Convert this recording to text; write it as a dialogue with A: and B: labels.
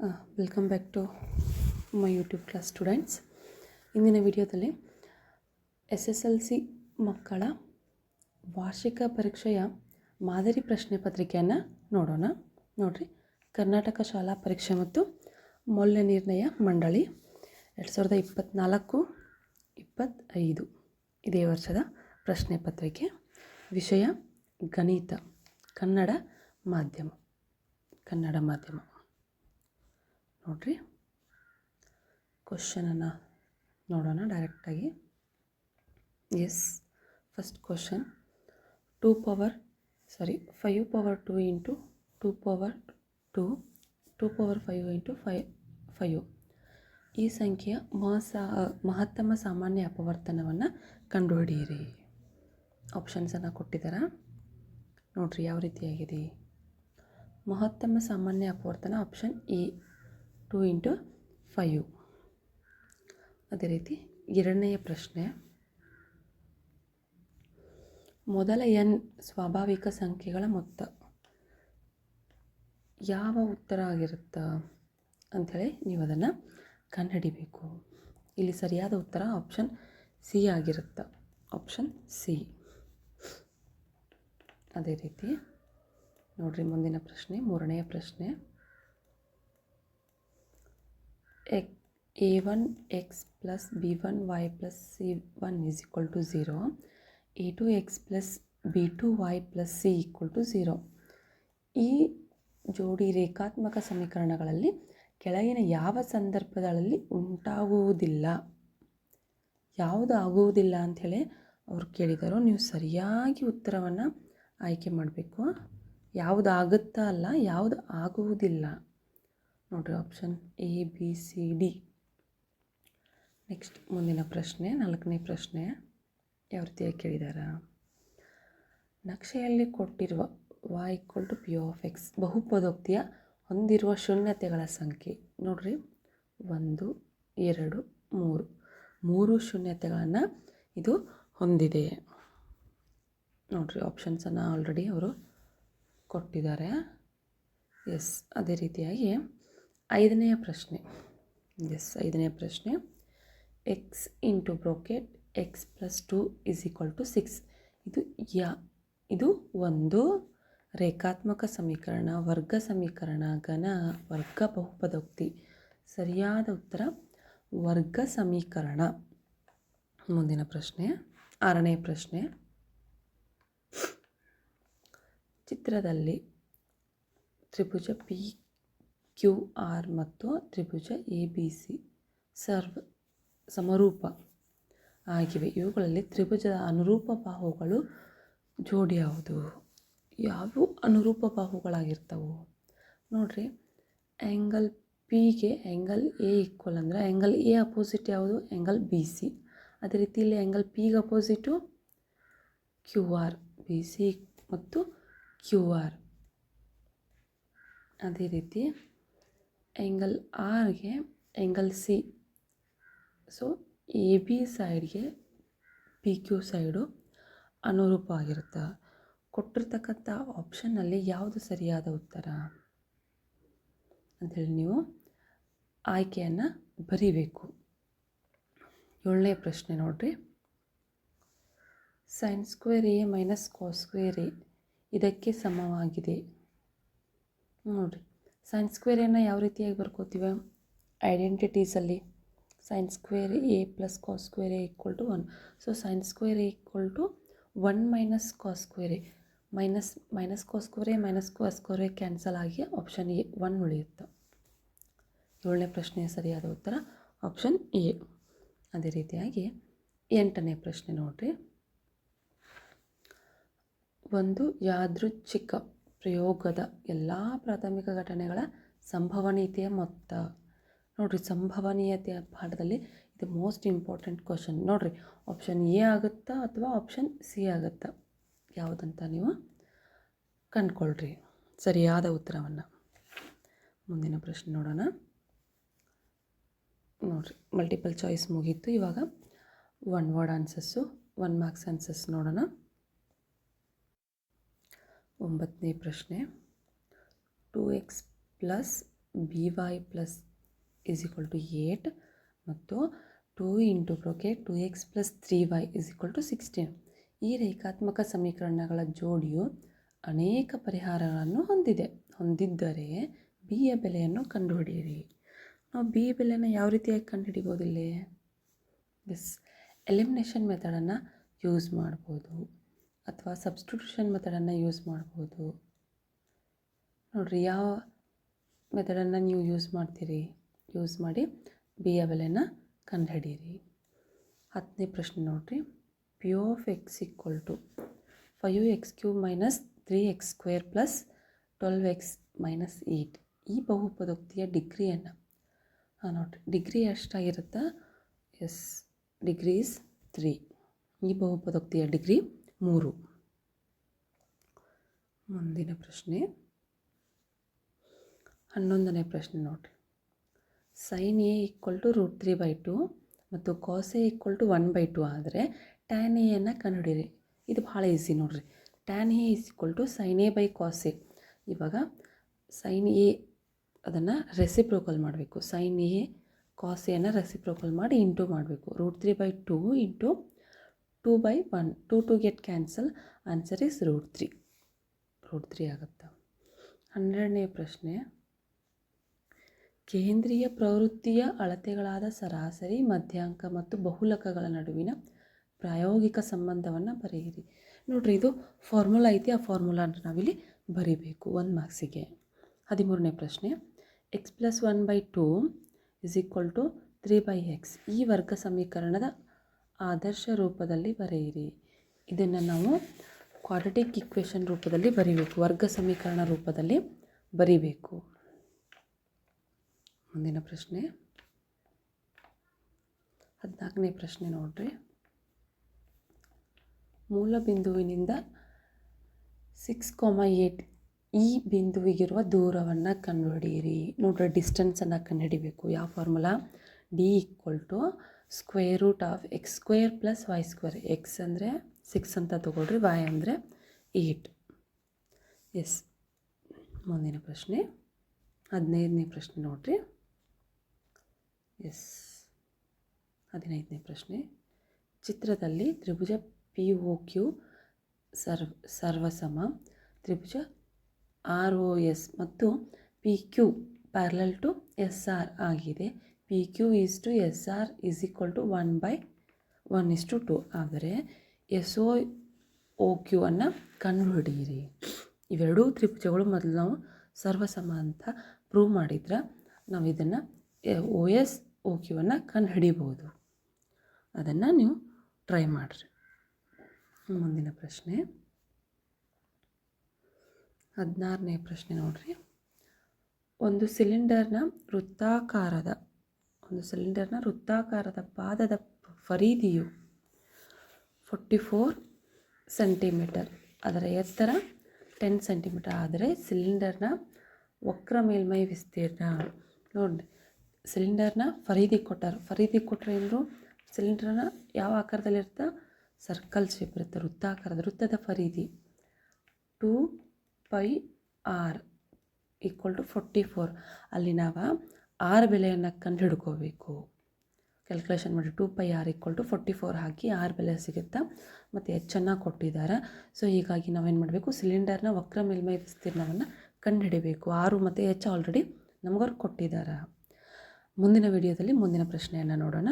A: Welcome back to my YouTube class students ಇಂದಿನ ವಿಡಿಯೋದಲ್ಲಿ S S L C ಮಕ್ಕಳ ವಾರ್ಷಿಕ ಪರೀಕ್ಷೆಯ ಮಾದರಿ ಪ್ರಶ್ನೆ ಪತ್ರಿಕೆಯನ್ನು ನೋಡೋಣ. ನೋಡಿರಿ, ಕರ್ನಾಟಕ ಶಾಲಾ ಪರೀಕ್ಷೆ ಮತ್ತು ಮೌಲ್ಯ ನಿರ್ಣಯ ಮಂಡಳಿ ಎರಡು ಸಾವಿರದ ಇಪ್ಪತ್ತ್ನಾಲ್ಕು ಇಪ್ಪತ್ತೈದು, ಇದೇ ವರ್ಷದ ಪ್ರಶ್ನೆ ಪತ್ರಿಕೆ. ವಿಷಯ ಗಣಿತ, ಕನ್ನಡ ಮಾಧ್ಯಮ ಕನ್ನಡ ಮಾಧ್ಯಮ. ನೋಡ್ರಿ. ಕ್ವಶನನ್ನು ನೋಡೋಣ ಡೈರೆಕ್ಟಾಗಿ yes first question two power sorry five power two into two power two two power five into five five ಈ ಸಂಖ್ಯೆಯ ಮಹಸಾ ಮಹತ್ತಮ ಸಾಮಾನ್ಯ ಅಪವರ್ತನವನ್ನು ಕಂಡುಹಿಡಿಯಿರಿ. ಆಪ್ಷನ್ಸನ್ನು ಕೊಟ್ಟಿದ್ದಾರೆ ನೋಡಿರಿ ಯಾವ ರೀತಿಯಾಗಿದೆ ಮಹತ್ತಮ ಸಾಮಾನ್ಯ ಅಪವರ್ತನ option A two into five. ಅದೇ ರೀತಿ ಎರಡನೆಯ ಪ್ರಶ್ನೆ. ಮೊದಲ ಎನ್ ಸ್ವಾಭಾವಿಕ ಸಂಖ್ಯೆಗಳ ಮೊತ್ತ. ಯಾವ ಉತ್ತರ ಆಗಿರುತ್ತೆ? ಅಂಥೇಳಿ ನೀವು ಅದನ್ನು ಕಂಡುಹಿಡಿಬೇಕು. ಇಲ್ಲಿ ಸರಿಯಾದ ಉತ್ತರ ಆಪ್ಷನ್ ಸಿ ಆಗಿರುತ್ತೆ? Option C. ಅದೇ ರೀತಿ ನೋಡಿರಿ ಮುಂದಿನ ಪ್ರಶ್ನೆ, ಮೂರನೆಯ ಪ್ರಶ್ನೆ. ಎಕ್, A one, x plus B one, y plus C one is equal to zero A two, x plus B two, y plus C equal to zero ಈ ಜೋಡಿ ರೇಖಾತ್ಮಕ ಸಮೀಕರಣಗಳಲ್ಲಿ ಕೆಳಗಿನ ಯಾವ ಸಂದರ್ಭಗಳಲ್ಲಿ ಉಂಟಾಗುವುದಿಲ್ಲ? ಯಾವುದು ಆಗುವುದಿಲ್ಲ ಅಂಥೇಳಿ ಅವ್ರು ಕೇಳಿದರು. ನೀವು ಸರಿಯಾಗಿ ಉತ್ತರವನ್ನು ಆಯ್ಕೆ ಮಾಡಬೇಕು. ಯಾವುದಾಗುತ್ತಾ ಅಲ್ಲ, ಯಾವುದು ಆಗುವುದಿಲ್ಲ. ನೋಡಿರಿ option A B C D next ಮುಂದಿನ ಪ್ರಶ್ನೆ, ನಾಲ್ಕನೇ ಪ್ರಶ್ನೆ. ಯಾವ ರೀತಿಯಾಗಿ ಕೇಳಿದಾರ? ನಕ್ಷೆಯಲ್ಲಿ ಕೊಟ್ಟಿರುವ y equal to P of x ಬಹುಪದೋಕ್ತಿಯ ಹೊಂದಿರುವ ಶೂನ್ಯತೆಗಳ ಸಂಖ್ಯೆ. ನೋಡ್ರಿ, ಒಂದು, ಎರಡು, ಮೂರು. ಮೂರು ಶೂನ್ಯತೆಗಳನ್ನು ಇದು ಹೊಂದಿದೆ. ನೋಡ್ರಿ ಆಪ್ಷನ್ಸನ್ನು ಆಲ್ರೆಡಿ ಅವರು ಕೊಟ್ಟಿದ್ದಾರೆ. ಎಸ್ ಅದೇ ರೀತಿಯಾಗಿ ಐದನೆಯ ಪ್ರಶ್ನೆ. ಎಸ್ ಐದನೇ ಪ್ರಶ್ನೆ. X into bracket x plus two is equal to six ಇದು ಯಾ, ಇದು ಒಂದು ರೇಖಾತ್ಮಕ ಸಮೀಕರಣ, ವರ್ಗ ಸಮೀಕರಣ, ಘನ ವರ್ಗ ಬಹುಪದೋಕ್ತಿ. ಸರಿಯಾದ ಉತ್ತರ, ವರ್ಗ ಸಮೀಕರಣ. ಮುಂದಿನ ಪ್ರಶ್ನೆ, ಆರನೇ ಪ್ರಶ್ನೆ. ಚಿತ್ರದಲ್ಲಿ ತ್ರಿಭುಜ ಪಿ ಕ್ಯೂ ಆರ್ ಮತ್ತು ತ್ರಿಭುಜ ಎ ಬಿ ಸಿ ಸರ್ವ್ ಸಮರೂಪ ಆಗಿವೆ. ಇವುಗಳಲ್ಲಿ ತ್ರಿಭುಜದ ಅನುರೂಪ ಬಾಹುಗಳು ಜೋಡಿ ಯಾವುದು? ಯಾವ ಅನುರೂಪ ಬಾಹುಗಳಾಗಿರ್ತವು? ನೋಡಿರಿ ಆ್ಯಂಗಲ್ ಪಿಗೆ ಆ್ಯಂಗಲ್ ಎ ಈಕ್ವಲ್ ಅಂದರೆ ಆ್ಯಂಗಲ್ ಎ ಅಪೋಸಿಟ್ ಯಾವುದು? ಆ್ಯಂಗಲ್ ಬಿ ಸಿ ಅದೇ ರೀತಿ ಇಲ್ಲಿ ಆ್ಯಂಗಲ್ ಪಿಗೆ opposite Q R B C ಮತ್ತು ಕ್ಯೂ ಆರ್ ಅದೇ ರೀತಿ angle ಆರ್ಗೆ angle C so A B ಸೈಡ್ಗೆ ಪಿ ಕ್ಯೂ ಸೈಡು ಅನುರೂಪ ಆಗಿರುತ್ತೆ. ಕೊಟ್ಟಿರ್ತಕ್ಕಂಥ ಆಪ್ಷನ್ನಲ್ಲಿ ಯಾವುದು ಸರಿಯಾದ ಉತ್ತರ? ಅಂಥೇಳಿ ನೀವು ಆಯ್ಕೆಯನ್ನು ಬರೀಬೇಕು. ಏಳನೇ ಪ್ರಶ್ನೆ ನೋಡಿರಿ. Sine square A minus cos square A ಇದಕ್ಕೆ ಸಮವಾಗಿದೆ. ನೋಡಿರಿ. ಸೈನ್ ಸ್ಕ್ವೇರನ್ನು ಯಾವ ರೀತಿಯಾಗಿ ಬರ್ಕೋತೀವಿ? ಐಡೆಂಟಿಟೀಸಲ್ಲಿ sine square A plus cos square A equal to one so sine square A equal to one minus cos square A minus minus cos square A minus cos square A cancel ಆಗಿ option A one ಉಳಿಯುತ್ತೆ. ಏಳನೇ ಪ್ರಶ್ನೆಯ ಸರಿಯಾದ ಉತ್ತರ option A ಅದೇ ರೀತಿಯಾಗಿ ಎಂಟನೇ ಪ್ರಶ್ನೆ ನೋಡಿರಿ. ಒಂದು ಯಾದೃಚ್ಛಿಕ ಪ್ರಯೋಗದ ಎಲ್ಲ ಪ್ರಾಥಮಿಕ ಘಟನೆಗಳ ಸಂಭವನೀಯತೆಯ ಮೊತ್ತ. ನೋಡಿರಿ, ಸಂಭವನೀಯತೆಯ ಪಾಠದಲ್ಲಿ ಇದು ಮೋಸ್ಟ್ ಇಂಪಾರ್ಟೆಂಟ್ ಕ್ವಶನ್ ನೋಡಿರಿ ಆಪ್ಷನ್ ಎ ಆಗುತ್ತಾ ಅಥವಾ ಆಪ್ಷನ್ ಸಿ ಆಗುತ್ತಾ? ಯಾವುದಂತ ನೀವು ಕಂಡ್ಕೊಳ್ರಿ. ಸರಿಯಾದ ಉತ್ತರವನ್ನು. ಮುಂದಿನ ಪ್ರಶ್ನೆ ನೋಡೋಣ. ನೋಡಿರಿ ಮಲ್ಟಿಪಲ್ ಚಾಯ್ಸ್ ಮುಗೀತು. ಇವಾಗ one word answers one marks answers ನೋಡೋಣ. ಒಂಬತ್ತನೇ ಪ್ರಶ್ನೆ. Two x plus B y plus is equal to eight ಮತ್ತು two into bracket two x plus three y is equal to sixteen. ಈ ರೇಖಾತ್ಮಕ ಸಮೀಕರಣಗಳ ಜೋಡಿಯು ಅನೇಕ ಪರಿಹಾರಗಳನ್ನು ಹೊಂದಿದೆ. ಹೊಂದಿದ್ದರೆ ಬಿಯ ಬೆಲೆಯನ್ನು ಕಂಡುಹಿಡಿಯಿರಿ. ನಾವು ಬಿ ಬೆಲೆನ ಯಾವ ರೀತಿಯಾಗಿ ಕಂಡುಹಿಡಿಬೋದಿಲ್ಲೇ ಎಸ್, ಎಲಿಮಿನೇಷನ್ ಮೆಥಡನ್ನು ಯೂಸ್ ಮಾಡ್ಬೋದು. ಅಥವಾ ಸಬ್ಸ್ಟಿಟ್ಯೂಷನ್ ಮೆಥಡನ್ನು ಯೂಸ್ ಮಾಡ್ಬೋದು. ನೋಡಿರಿ, ಯಾವ ಮೆಥಡನ್ನು ನೀವು ಯೂಸ್ ಮಾಡ್ತೀರಿ? ಯೂಸ್ ಮಾಡಿ ಬಿ ಎ ಬೆಲೆನ ಕಂಡುಹಿಡೀರಿ ಹತ್ತನೇ ಪ್ರಶ್ನೆ ನೋಡಿರಿ. P of x equal to five x cube minus three x square plus twelve x minus eight ಈ ಬಹುಪದೋಕ್ತಿಯ ಡಿಗ್ರಿಯನ್ನು ಹಾಂ ನೋಡಿರಿ ಡಿಗ್ರಿ ಎಷ್ಟಾಗಿರುತ್ತಾ? ಎಸ್ ಡಿಗ್ರೀಸ್ ತ್ರೀ ಈ ಬಹುಪದೋಕ್ತಿಯ ಡಿಗ್ರಿ ಮೂರು. ಮುಂದಿನ ಪ್ರಶ್ನೆ. ಹನ್ನೊಂದನೇ ಪ್ರಶ್ನೆ ನೋಡಿರಿ. Sine A equal to root three by two ಮತ್ತು cos A equal to one by two ಆದರೆ ಟ್ಯಾನ್ ಎಯನ್ನು ಕಂಡುಹಿಡಿಯಿರಿ. ಇದು ಭಾಳ ಈಸಿ ನೋಡಿರಿ. Tan A is equal to sine A by cos A ಇವಾಗ ಸೈನ್ ಎ ಅದನ್ನು ರೆಸಿಪ್ರೋಕಲ್ ಮಾಡಬೇಕು. ಸೈನ್ ಎ ಕಾಸ್ ಎನ ರೆಸಿಪ್ರೋಕಲ್ ಮಾಡಿ ಇಂಟು ಮಾಡಬೇಕು. Root three by two into two by one two two get cancel answer is root three three ಆಗುತ್ತೆ? ಹನ್ನೆರಡನೇ ಪ್ರಶ್ನೆ. ಕೇಂದ್ರೀಯ ಪ್ರವೃತ್ತಿಯ ಅಳತೆಗಳಾದ ಸರಾಸರಿ, ಮಧ್ಯಾಂಕ ಮತ್ತು ಬಹುಲಕಗಳ ನಡುವಿನ ಪ್ರಾಯೋಗಿಕ ಸಂಬಂಧವನ್ನು ಬರೆಯಿರಿ. ನೋಡಿರಿ, ಇದು ಫಾರ್ಮುಲಾ ಐತಿ, ಆ ಫಾರ್ಮುಲಾನ ನಾವಿಲ್ಲಿ ಬರಿಬೇಕು ಒಂದು ಮಾರ್ಕ್ಸಿಗೆ. ಹದಿಮೂರನೇ ಪ್ರಶ್ನೆ. X plus one by two is equal to three by x ಈ ವರ್ಗ ಸಮೀಕರಣದ ಆದರ್ಶ ರೂಪದಲ್ಲಿ ಬರೆಯಿರಿ. ಇದನ್ನು ನಾವು ಕ್ವಾಡ್ರಟಿಕ್ ಇಕ್ವೇಷನ್ ರೂಪದಲ್ಲಿ ಬರಿಬೇಕು. ವರ್ಗ ಸಮೀಕರಣ ರೂಪದಲ್ಲಿ ಬರೀಬೇಕು. ಮುಂದಿನ ಪ್ರಶ್ನೆ. ಹದಿನಾಲ್ಕನೇ ಪ್ರಶ್ನೆ ನೋಡ್ರಿ. ಮೂಲ ಬಿಂದುವಿನಿಂದ ಸಿಕ್ಸ್ ಕಾಮ ಏಟ್ ಈ ಬಿಂದುವಿಗಿರುವ ದೂರವನ್ನು ಕಂಡುಹಿಡಿಯಿರಿ. ನೋಡ್ರಿ ಡಿಸ್ಟೆನ್ಸನ್ನು ಕಂಡುಹಿಡಿಬೇಕು. ಯಾವ formula D equal to square root of x square plus y square x ಅಂದರೆ? ಸಿಕ್ಸ್ ಅಂತ ತೊಗೊಳ್ರಿ. ವೈ ಅಂದರೆ ಏಯ್ಟ್ ಎಸ್ ಮುಂದಿನ ಪ್ರಶ್ನೆ. ಹದಿನೈದನೇ ಪ್ರಶ್ನೆ ನೋಡಿರಿ. ಎಸ್ ಹದಿನೈದನೇ ಪ್ರಶ್ನೆ. ಚಿತ್ರದಲ್ಲಿ ತ್ರಿಭುಜ ಪಿ ಒ ಕ್ಯೂ ಸರ್ವ, ಸರ್ವಸಮ. ತ್ರಿಭುಜ ಆರ್ ಒ ಎಸ್ ಮತ್ತು P Q parallel to S R ಆಗಿದೆ. P Q is to S R is equal to one by one is to two ಆದರೆ ಎಸ್ ಒ ಓ ಕ್ಯೂ ಅನ್ನು ಕಂಡುಹಿಡಿಯಿರಿ. ಇವೆರಡೂ ತ್ರಿಭುಜಗಳು ಮೊದಲು ನಾವು ಸರ್ವಸಮ ಅಂತ ಪ್ರೂವ್ ಮಾಡಿದ್ರೆ ನಾವು ಇದನ್ನು ಓ ಎಸ್, ಓ ಕ್ಯೂವನ್ನು ಕಂಡುಹಿಡಿಬೋದು ಅದನ್ನು ನೀವು ಟ್ರೈ ಮಾಡಿರಿ. ಮುಂದಿನ ಪ್ರಶ್ನೆ. ಹದಿನಾರನೇ ಪ್ರಶ್ನೆ ನೋಡಿರಿ. ಒಂದು ಸಿಲಿಂಡರ್ನ ವೃತ್ತಾಕಾರದ, ಒಂದು ಸಿಲಿಂಡರ್ನ ವೃತ್ತಾಕಾರದ ಪಾದದ ಫರೀದಿಯು ಫೋರ್ಟಿ ಫೋರ್ ಸೆಂಟಿಮೀಟರ್ ಅದರ ಎತ್ತರ ಟೆನ್ ಸೆಂಟಿಮೀಟರ್ ಆದರೆ ಸಿಲಿಂಡರ್ನ ವಕ್ರ ಮೇಲ್ಮೈ ವಿಸ್ತೀರ್ಣ. ನೋಡಿ ಸಿಲಿಂಡರ್ನ ಫರೀದಿ ಕೊಟ್ಟರು. ಫರೀದಿ ಕೊಟ್ಟರೆ ಏನ್ರು? ಸಿಲಿಂಡರ್ನ ಯಾವ ಆಕಾರದಲ್ಲಿರುತ್ತೆ ಸರ್ಕಲ್ ಶೇಪ್ ಇರುತ್ತೆ. ವೃತ್ತಾಕಾರದ, ವೃತ್ತದ ಫರೀದಿ. Two pi R equal to forty four ಅಲ್ಲಿ ನಾವು ಆರ್ ಬೆಲೆಯನ್ನು ಕಂಡು ಹಿಡ್ಕೋಬೇಕು ಕ್ಯಾಲ್ಕುಲೇಷನ್ ಮಾಡಿ two pi R equal to forty four hockey R ಬೆಲೆ ಸಿಗುತ್ತೆ? ಮತ್ತು ಹೆಚ್ಚನ್ನು ಕೊಟ್ಟಿದ್ದಾರೆ. ಸೊ ಹೀಗಾಗಿ ನಾವೇನು ಮಾಡಬೇಕು? ಸಿಲಿಂಡರ್ನ ವಕ್ರ ಮೇಲ್ಮೈ ವಿಸ್ತೀರ್ಣವನ್ನು ಕಂಡುಹಿಡಿಬೇಕು. ಆರು ಮತ್ತು ಹೆಚ್ಚು ಆಲ್ರೆಡಿ ನಮಗವ್ರು ಕೊಟ್ಟಿದ್ದಾರೆ. ಮುಂದಿನ ವಿಡಿಯೋದಲ್ಲಿ ಮುಂದಿನ ಪ್ರಶ್ನೆಯನ್ನು ನೋಡೋಣ.